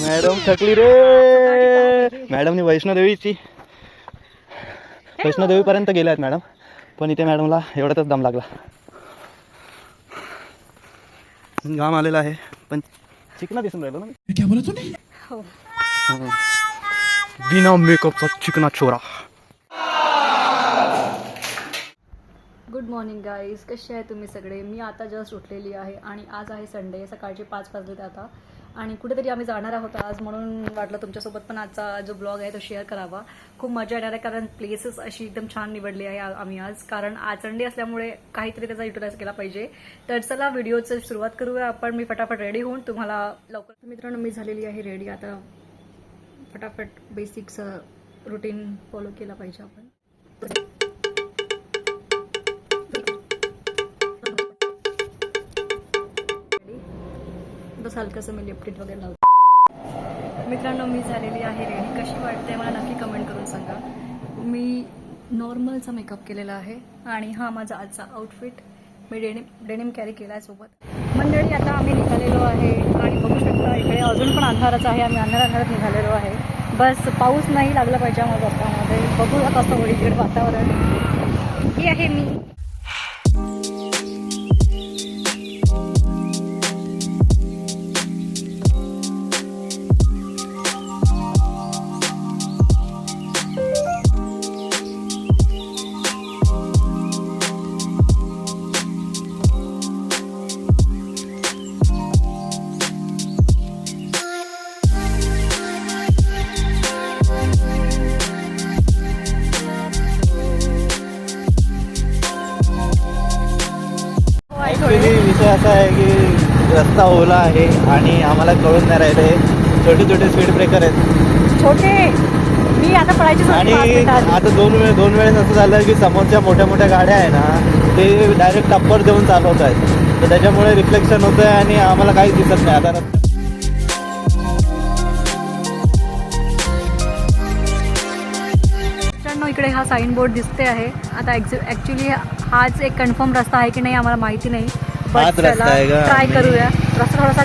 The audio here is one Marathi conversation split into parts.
मॅडम थकली रे. मॅडमनी वैष्णोदेवीची. वैष्णोदेवीपर्यंत गेल्या आहेत मॅडम. पण इथे मॅडमला एवढ्यातच दम लागला. घाम आलेला आहे. पण चिकना दिसून राहिलो ना क्या बोला तूने? हो. हं. बिना मेकअपचा चिकना छोरा गुड मॉर्निंग गाईज. कसे आहे तुम्ही सगळे? मी आता जस्ट उठलेली आहे आणि आज आहे संडे. सकाळचे पाच वाजले आता. आणि कुठेतरी आम्ही जाणार आहोत आज म्हणून वाटलं तुमच्यासोबत पण आजचा जो ब्लॉग आहे तो शेअर करावा. खूप मजा येणार आहे कारण प्लेसेस अशी एकदम छान निवडली आहे आम्ही आज. कारण आज संडे असल्यामुळे काहीतरी त्याचा युटिलाइज केला पाहिजे. तर चला व्हिडिओचं सुरुवात करूया. आपण मी फटाफट रेडी होऊन तुम्हाला लवकर मित्रांनो मी झालेली आहे रेडी आता फटाफट बेसिक्स रुटीन फॉलो केला पाहिजे आपण. बस हलकंसं मी लिपटीट वगैरे लावते. मित्रांनो मी झालेली आहे रेडी कशी वाटते मला नक्की कमेंट करून सांगा. मी नॉर्मलचा मेकअप केलेला आहे आणि हा माझा आजचा आउटफिट मी डेनिम डेनिम कॅरी केला आहे सोबत. मंडळी आता आम्ही निघालेलो आहे आणि बघू शकता इकडे अजून पण अंधारच आहे. आम्ही अंधार अंधारात निघालेलो आहे. बस पाऊस नाही लागला पाहिजे माझ्या रस्त्यामध्ये. बघू कसं होईल इकडे वातावरण. ही आहे मी. विषय असा आहे की रस्ता ओला आहे आणि आम्हाला कळून नाही राहिले छोटे छोटे स्पीड ब्रेकर आहेत. छोटे. मी आता पळायची आणि. आता दोन वेळ दोन वेळेस असं झालं की समोरच्या मोठ्या मोठ्या गाड्या आहे ना ते डायरेक्ट टप्पर देऊन चालवत आहेत. तर त्याच्यामुळे रिफ्लेक्शन होतं आहे आणि आम्हाला काहीच दिसत नाही. आता रस्ता- इकडे हा साईन बोर्ड दिसते आहे. आता ॲक्च्युली हाच एक कन्फर्म रस्ता आहे की नाही आम्हाला माहिती नाही. हाच रस्ता आहे का? ट्राय करूया. रस्ता थोडासा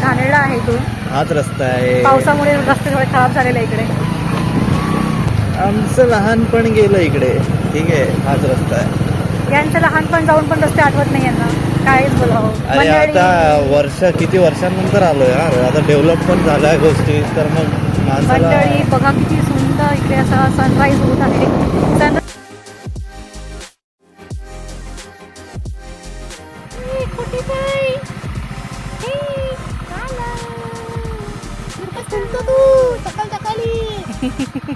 घाणेरडा आहे इथून. हाच रस्ता आहे. पावसामुळे रस्ते थोडे खराब झालेले आहे इकडे. आमचं लहानपण गेलं इकडे. ठीक आहे हाच रस्ता आहे. यांचं लहानपण जाऊन पण रस्ते आठवत नाही यांना. काहीच बोलावं अरे आता वर्ष किती वर्षांनंतर आलो यार आता डेव्हलप पण झाल्या गोष्टी तर मग माणसाला मंडळी बघा किती सुंदर इकडे असा सनराईज होत आहे.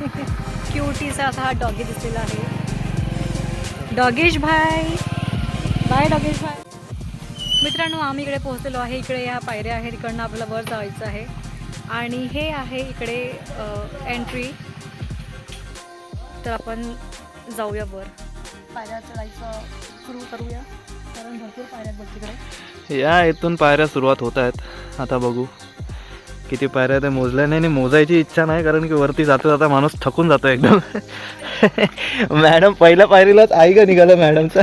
क्युटीचा असा हा डॉगी दिसलेला आहे. डॉगेश भाई बाय डॉगेश भाई मित्रांनो आम्ही इकडे पोहोचलेलो आहे. इकडे या पायऱ्या आहेत इकडनं आपल्याला वर जायचं आहे. आणि हे आहे इकडे एंट्री तर आपण जाऊया वर. पायऱ्या चढायचं सुरू करूया. कारण भरपूर पायऱ्या बघ तिकडे. या इथून पायऱ्या सुरुवात होत आहेत. आता बघू. किती पायऱ्या ते मोजल्या नाही आणि मोजायची इच्छा नाही कारण की वरती जाता जाता माणूस थकून जातो एकदम. मॅडम पहिल्या पायरीलाच आई का निघालं मॅडमचा.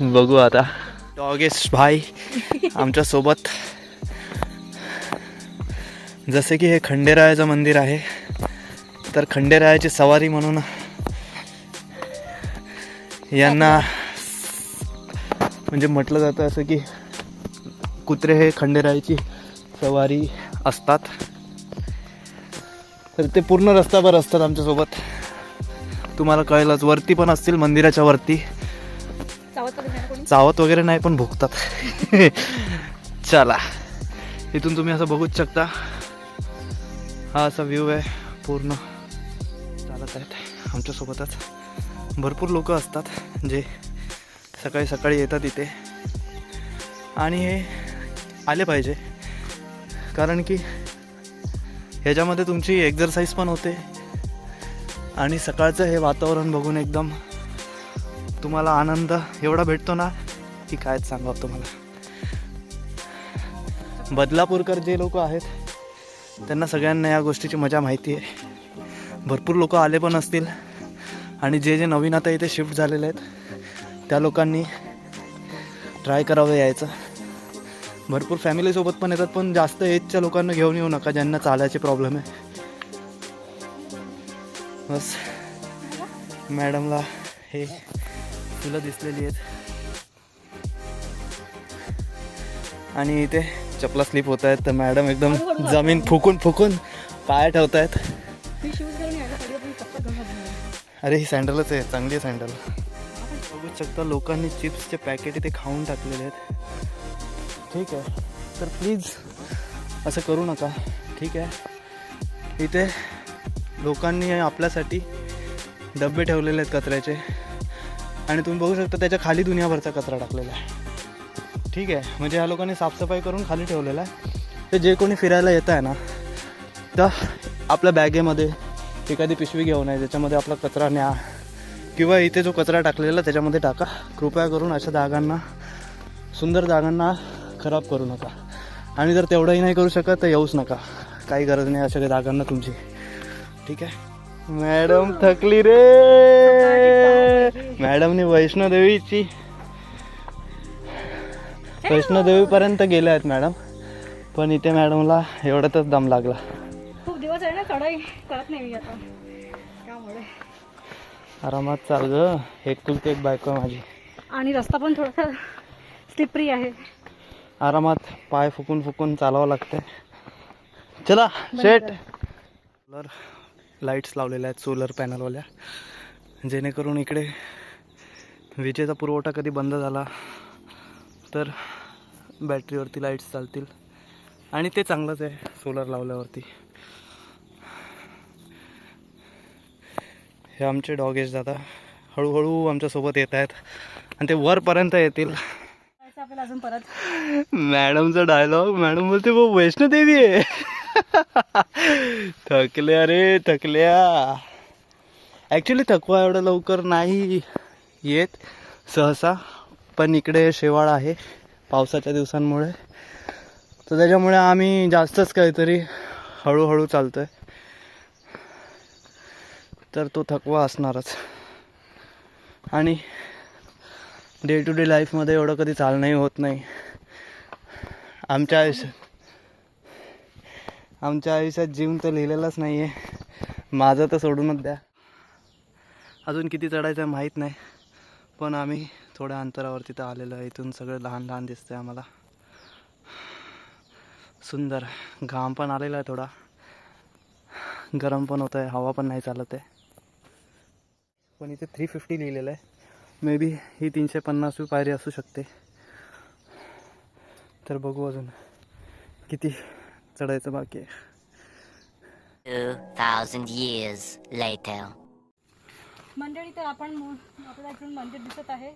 बघू आता. डॉगेश भाई आमच्यासोबत. जसे की हे खंडेरायाचं मंदिर आहे तर खंडेरायाची सवारी म्हणून यांना म्हणजे म्हटलं जातं असं की कुत्रे हे खंडेरायाची सवारी असतात. तर ते पूर्ण रस्त्यावर असतात आमच्यासोबत. तुम्हाला कळेलच वरती पण असतील मंदिराच्या वरती. चावत वगैरे नाही ना कोणी? चावत वगैरे नाही पण भुकतात चला इथून तुम्ही असं बघूच शकता. हा असा व्ह्यू आहे पूर्ण चालत आहेत आमच्यासोबतच. भरपूर लोक असतात जे सकाळी सकाळी येतात इथे. आणि हे आले पाहिजे. कारण की ह्याच्यामध्ये तुमची एक्झरसाईज पण होते. आणि सकाळचं हे वातावरण बघून एकदम तुम्हाला आनंद एवढा भेटतो ना की कायच सांगावं तुम्हाला. बदलापूरकर जे लोक आहेत त्यांना सगळ्यांना या गोष्टीची मजा माहिती आहे. भरपूर लोक आले पण असतील. आणि जे जे नवीन आता इथे शिफ्ट झालेले आहेत त्या लोकांनी ट्राय करावं यायचं. भरपूर फॅमिलीसोबत पण येतात पण जास्त एजच्या लोकांना घेऊन येऊ नका ज्यांना चालायचे प्रॉब्लेम आहे. बस. मॅडमला हे फुलं दिसलेली आहेत. आणि इथे चपला स्लिप होत आहेत तर मॅडम एकदम जमीन फुकून फुकून पाय ठेवत आहेत. अरे ही सँडलच आहे चांगली आहे सँडल बघू शकता लोकांनी चिप्सचे पॅकेट इथे खाऊन टाकलेले आहेत. ठीक आहे. तर प्लीज असं करू नका. ठीक आहे. इथे लोकांनी आपल्यासाठी डबे ठेवलेले आहेत कचऱ्याचे. आणि तुम्ही बघू शकता त्याच्याखाली दुनियाभरचा कचरा टाकलेला आहे. ठीक आहे. म्हणजे ह्या लोकांनी साफसफाई करून खाली ठेवलेला आहे. ते जे कोणी फिरायला येत आहे ना तर आपल्या बॅगेमध्ये एखादी पिशवी घेऊन आहे ज्याच्यामध्ये आपला कचरा न्या. किंवा इथे जो कचरा टाकलेला त्याच्यामध्ये टाका. कृपया करून अशा जागांना सुंदर जागांना खराब करू नका. आणि जर तेवढंही नाही करू शकत तर येऊच नका. काही गरज नाही अशा जागांना तुमची. ठीक आहे? मॅडम थकली रे. मॅडमने वैष्णोदेवीची वैष्णोदेवीपर्यंत गेल्या आहेत मॅडम. पण इथे मॅडमला एवढ्यातच दम लागला. खूप दिवस आहे ना चढाई करत नाही मी आता. त्यामुळे. आरामात चाल ग. एक कुलते एक बायको आहे माझी. आणि रस्ता पण थोडासा स्लिपरी आहे. आरामात पाय फुकून फुकून चालावं लागतंय. चला शेट सोलर लाईट्स लावलेल्या आहेत सोलर पॅनलवाल्या जेणेकरून इकडे विजेचा पुरवठा कधी बंद झाला तर बॅटरीवरती लाईट्स चालतील. आणि ते चांगलंच आहे सोलर लावल्यावरती. हे आमचे डॉगेश दादा हळूहळू आमच्यासोबत येत आहेत. आणि ते वरपर्यंत येतील. जायचं अजून परत? मॅडमचा डायलॉग मॅडम बोलते वो वैष्णोदेवी आहे थकल्या रे थकल्या. ॲक्च्युली थकवा एवढं लवकर नाही येत सहसा. पण इकडे शेवाळ आहे पावसाच्या दिवसांमुळे. तर त्याच्यामुळे आम्ही जास्तच काहीतरी हळूहळू चालतो आहे तर तो थकवा असणारच. आणि डे टू डे लाईफमध्ये एवढं कधी चालणंही होत नाही. आमच्या आयुष्यात आमच्या आयुष्यात जीवन तर लिहिलेलाच नाही आहे माझं तर सोडूनच द्या. अजून किती चढायचं आहे माहीत नाही. पण आम्ही थोड्या अंतरावरती तर आलेलो आहे. इथून सगळं लहान लहान दिसतं आहे आम्हाला. सुंदर. घाम पण आलेला आहे थोडा. गरम पण होतं आहे हवा पण नाही चालत आहे. पण इथे थ्री फिफ्टी लिहिलेलं आहे. मे बी ही तीनशे पन्नासवी पायरी असू शकते. तर बघू अजून किती चढायचं बाकी आहे. 2,000 years later. मंदिर तर आपण आपल्याला इथून मंदिर दिसत आहे.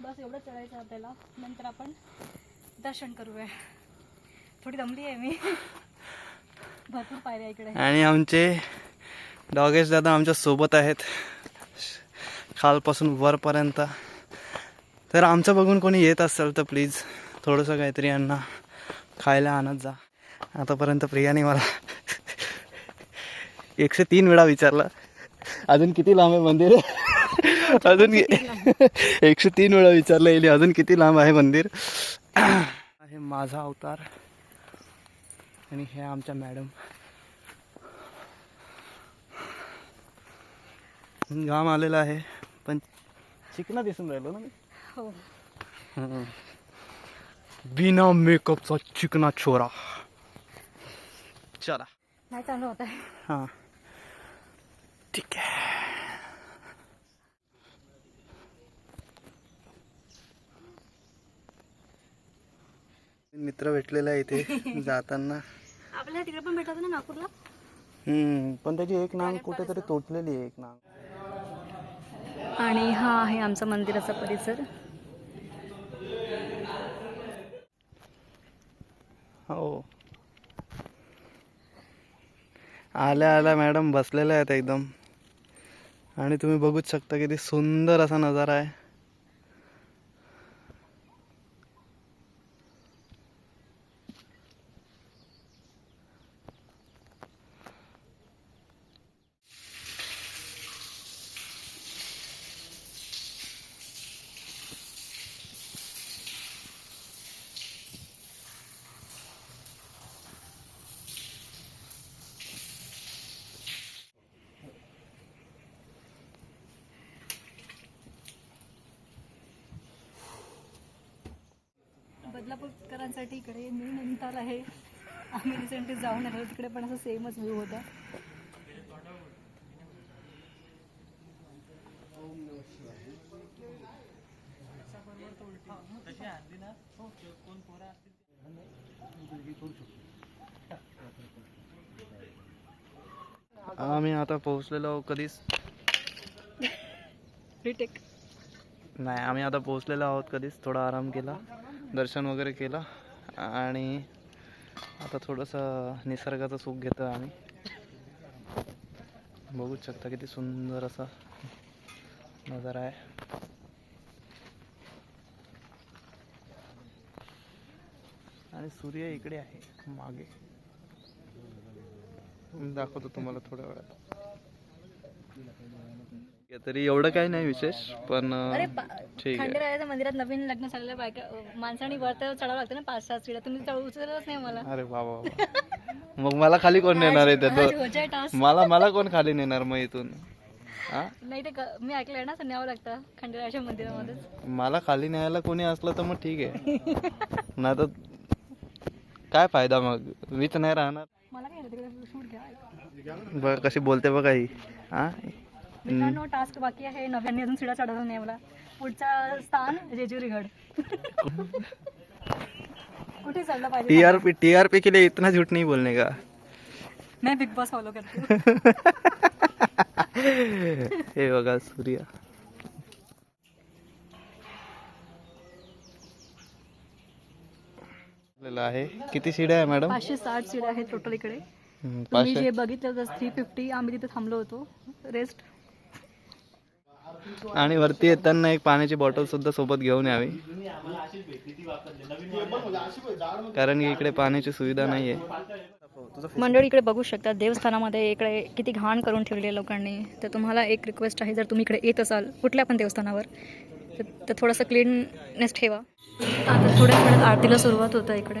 बस एवढं चढायचं आपल्याला. नंतर आपण दर्शन करूया. थोडी दमली आहे मी. भरपूर पायऱ्या इकडे. आणि आमचे डॉगेश दादा आमच्यासोबत आहेत. खालपासून वरपर्यंत. तर आमचं बघून कोणी येत असेल तर प्लीज थोडंसं काहीतरी यांना खायला आणत जा. आतापर्यंत प्रियाने मला एकशे तीन वेळा विचारलं. अजून किती लांब आहे मंदिर? अजून एकशे तीन वेळा विचारलं येईल अजून किती लांब आहे मंदिर? आहे माझा अवतार आणि हे आमच्या मॅडम. घाम आलेला आहे. चिकना दिसून राहिलो ना मी. हो. बिना मेकअपचा चिकना छोरा. चला. नाही चालू होत आहे. हां. ठीक आहे. मित्र भेटलेला आहे इथे जाताना. आपल्याला तिकडे पण भेटत ना नागपूरला? हम्म, पण त्याची एक नांग कुठेतरी तोडलेली आहे एक नांग. आणि हा आहे आमचा मंदिराचा परिसर. हो. आल्या आल्या मॅडम बसलेल्या आहेत एकदम. आणि तुम्ही बघूच शकता किती सुंदर असा नजारा आहे. कोल्हापूरकरांसाठी इकडे नैनिताल आहे. आम्ही रिसेंटली जाऊन आलो. तिकडे पण असं सेमच व्ह्यू होता. आम्ही आता पोहोचलेलो आहोत कधीच? रिटेक नाही आम्ही आता पोहोचलेलो आहोत कधीच? थोडा आराम केला. दर्शन वगैरे केलं. आणि आता थोडंसं निसर्गाचं सुख घेतो आम्ही. बघूच शकता किती सुंदर असा नजारा आहे. आणि सूर्य इकडे आहे मागे. दाखवतो तुम्हाला थोड्या वेळात. तरी एवढं काही नाही विशेष पण अं, अरे पा- ठीक आहे. खंडेरायाच्या मंदिरात नवीन लग्न झालेल्या बायका माणसाने वर तर चढावं लागतं ना पाच सहा चिड्या तुम्ही चढ उचललंच नाही मला. अरे वा वा वा. मग मला खाली कोण नेणार आहे त्याचं टास्क. मला मला कोण खाली नेणार मग इथून? हा? नाही ते क- मी ऐकलंय ना न्यावं लागतं खंडेरायाच्या मंदिरामध्येच. मला खाली न्यायला कोणी असलं तर मग ठीक आहे. नाही तर काय फायदा मग? मीच नाही राहणार. मला काय तिकडे? शूट घ्या. बघ कशी बोलते बघा ही. हा? मित्रांनो टास्क बाकी आहे. नव्याने अजून चिडा चढवला नाही मला पुढचा स्थान जेजुरीगड कुठे चढलं पाहिजे? टीआरपी टीआरपी के लिए इतना झूठ नहीं बोलने का. मैं बिग बॉस फॉलो करती हूँ. हे बघा सूर्य. आपल्याला आहे. किती शिड्या आहे मॅडम? पाचशे साठ सीट आहेत टोटल इकडे. हम्म, तुम्ही पाचशे. जे बघितलं थ्री फिफ्टी आम्ही तिथे थांबलो होतो. रेस्ट आणि वरती येताना एक पाण्याची बॉटल सुद्धा सोबत घेऊन यावी. कारण की इकडे पाण्याची सुविधा नाहीये. मंडळी इकडे बघू शकता देवस्थानामध्ये इकडे किती घाण करून ठेवली आहे लोकांनी. तर तुम्हाला एक रिक्वेस्ट आहे जर तुम्ही इकडे येत असाल कुठल्या पण देवस्थानावर तर- तर थोडंसं क्लीननेस ठेवा. आता थोड्या वेळात आरतीला सुरुवात होतं इकडे.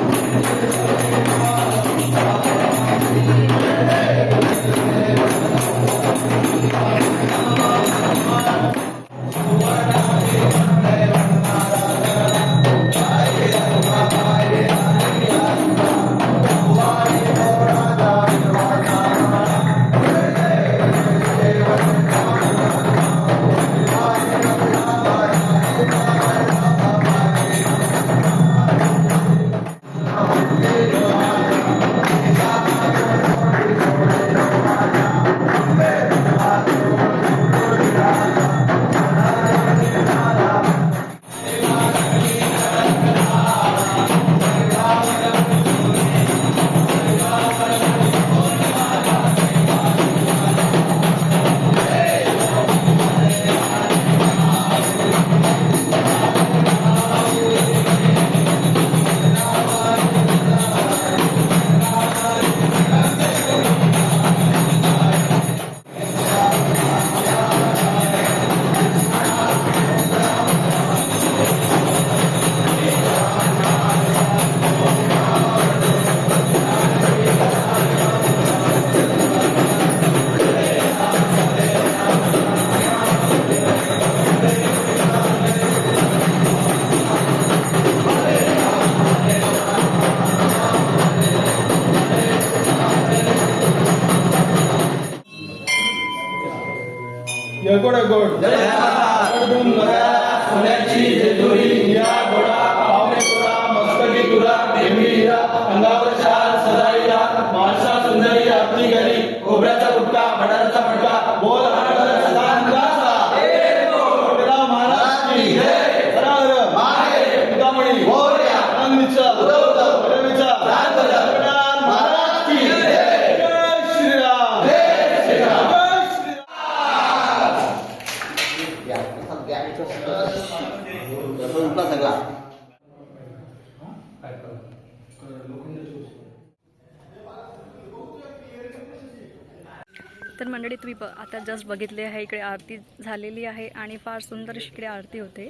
तुम्ही ब आता जस्ट बघितले आहे इकडे आरती झालेली आहे आणि फार सुंदर अशी इकडे आरती होते.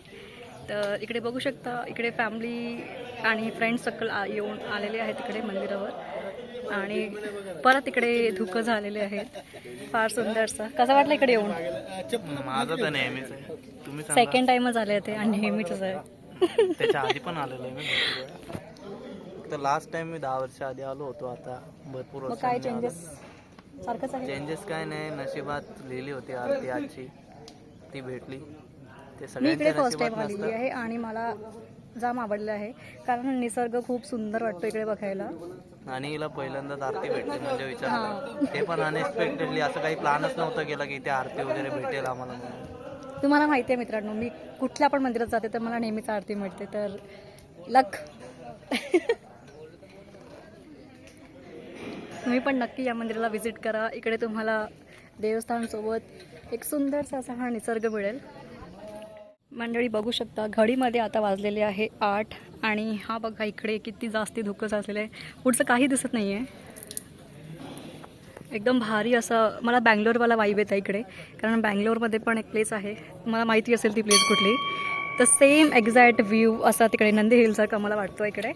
तर इकडे बघू शकता इकडे फॅमिली आणि फ्रेंड सर्कल येऊन आलेले आहेत इकडे मंदिरावर. आणि परत इकडे धुकं झालेले आहेत. फार सुंदरसं. कसं वाटलं इकडे येऊन? माझं तर नेहमीच. सेकंड टाइमच आले ते आणि नेहमीच आहे. त्याच्या आधी पण आलेलो आहे. तर लास्ट टाइम मी दहा वर्ष आधी आलो होतो आता. भरपूर काय चेंजेस सारखंच आहे. चेंजेस काय नाही नशिबात लिहिली होती आरती आजची. ती भेटली. ते मी इकडे फर्स्ट टाइम आलेली आहे आणि मला जाम आवडलं आहे. कारण निसर्ग खूप सुंदर वाटतो इकडे बघायला. आणि हिला पहिल्यांदाच आरती भेटली म्हणजे विचार ते पण अनएक्सपेक्टेडली असं काही प्लॅनच नव्हतं केला की इथे आरती वगैरे भेटेल आम्हाला म्हणून. तुम्हाला माहिती आहे मित्रांनो मी कुठल्या पण मंदिरात जाते तर मला नेहमीच आरती मिळते. तर लक. तुम्ही पण नक्की या मंदिराला व्हिजिट करा. इकडे तुम्हाला देवस्थानसोबत एक सुंदरसा असा हा निसर्ग मिळेल. मंडळी बघू शकता घडीमध्ये आता वाजलेले आहे आठ आणि हा बघा इकडे किती जास्ती धुकं साचलेलं आहे. पुढचं काही दिसत नाही आहे एकदम भारी असं मला बँगलोरवाला वाईब येतं इकडे. कारण बँगलोरमध्ये पण एक प्लेस आहे. मला माहिती असेल ती प्लेस कुठली. तर सेम एक्झॅक्ट व्ह्यू असा तिकडे नंदी हिलसारखा मला वाटतो इकडे.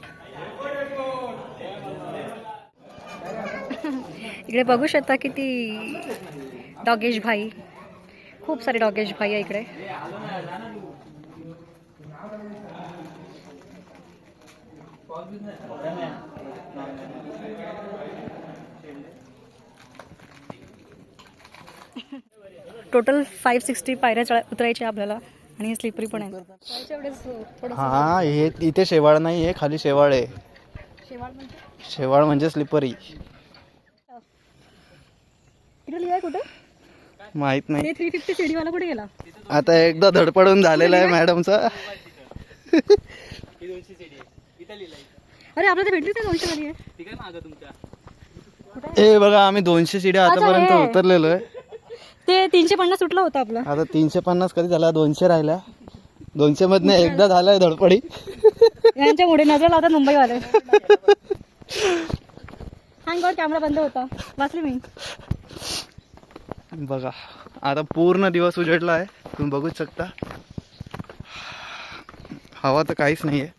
इकडे बघू शकता किती डॉगेश भाई. खूप सारे डॉगेश भाई आहे इकडे. टोटल फाईव्ह सिक्स्टी पायऱ्या चढ उतरायच्या आपल्याला. आणि स्लिपरी पण आहे हा हे इथे शेवाळ नाही आहे खाली शेवाळ आहे. शेवाळ शेवाळ म्हणजे स्लिपरी इकडे लिहाय कुठे? माहीत नाही. ते थ्री फिफ्टी सीडीवाला कुठे गेला? आता एकदा धडपडून झालेला आहे मॅडमचा. अरे आपल्याला भेटली ते दोनशे वाली आहे. हे बघा आम्ही दोनशे शिड्या आतापर्यंत हे. उतरलेलो आहे. ते तीनशे पन्नास सुटला होता आपला. आता तीनशे पन्नास कधी झाला? दोनशे राहिल्या. दोनशे मधनं एकदा झालाय धडपडी. यांच्यामुळे नजर लावतात मुंबईवाले. हँग गॉड कॅमेरा बंद होता. वाचली मी. बघा आता पूर्ण दिवस उजडला आहे. तुम्ही बघूच शकता. हवा तर काहीच नाही आहे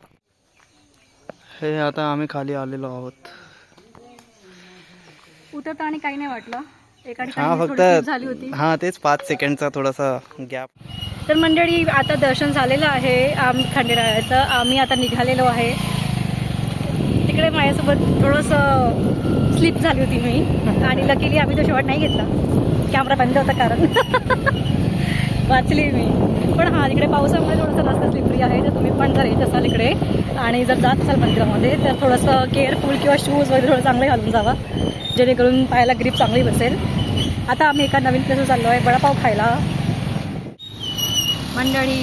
हे आता आम्ही खाली आलेलो आहोत. उतरताना काही नाही वाटलं. एका हा फक्त हा तेच पाच सेकंडचा थोडासा गॅप तर मंडळी आता दर्शन झालेलं आहे आम खंडेरायाचं. आम्ही आता निघालेलो आहे. तिकडे माझ्यासोबत थोडंसं स्लिप झाली होती मी. आणि लकीली आम्ही तो शॉट नाही घेतला. कॅमेरा बंद होता कारण. वाचली मी. पण हां इकडे पावसामुळे थोडंसं जास्त स्लिपरी आहे. तर तुम्ही पण जर येत असाल इकडे आणि जर जात असाल मंदिरामध्ये तर थोडंसं केअरफुल किंवा शूज वगैरे थोडं चांगले घालून जावा. जेणेकरून पायाला ग्रीप चांगली बसेल. आता आम्ही एका नवीन प्लेसवर चाललो आहे वडापाव खायला. मंडळी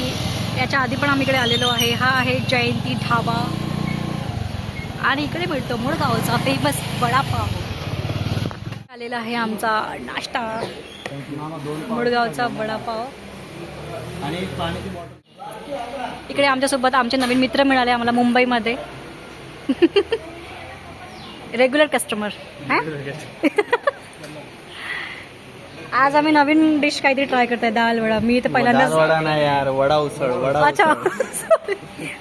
याच्या आधी पण आम्ही इकडे आलेलो आहे. हा आहे जयंती ढाबा आणि इकडे मिळतो मुळगावचा फेमस वडापाव. आलेला आहे आमचा नाश्ता. मुळगावचा वडापाव. आणि इकडे आमच्यासोबत आमचे नवीन मित्र मिळाले आम्हाला मुंबईमध्ये. रेग्युलर कस्टमर आज आम्ही नवीन डिश काहीतरी ट्राय करतोय दाल वडा. मी तर पहिल्यांदाच वडा नाही यार वडा उसळ वडा अच्छा.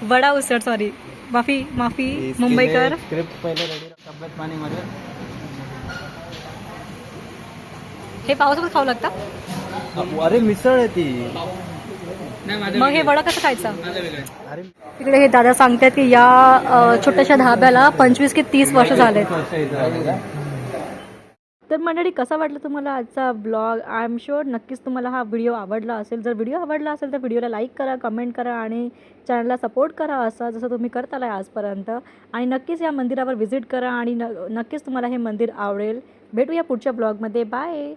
वडा उसळ सॉरी माफी माफी मुंबईकर. स्क्रिप्ट पहिले रेडी तब्येत पाणी मध्ये. हे पावसामध्ये खाऊ लागतं? अरे मिसळ आहे ती. मग हे वडा कसं खायचं? इकडे हे दादा सांगतात की या छोट्याशा धाब्याला पंचवीस ते तीस वर्ष झालेत. तर मंडळी कसा वाटला तुम्हाला आजचा ब्लॉग? आय एम शुअर नक्कीच तुम्हाला हा व्हिडिओ आवडला असेल. जर व्हिडिओ आवडला असेल तर व्हिडिओला लाईक करा कमेंट करा आणि चॅनलला सपोर्ट करा असा जसं तुम्ही करत आला आजपर्यंत. आणि नक्कीच या मंदिरावर व्हिजिट करा आणि न नक्कीच तुम्हाला हे मंदिर आवडेल. भेटूया पुढच्या ब्लॉगमध्ये. बाय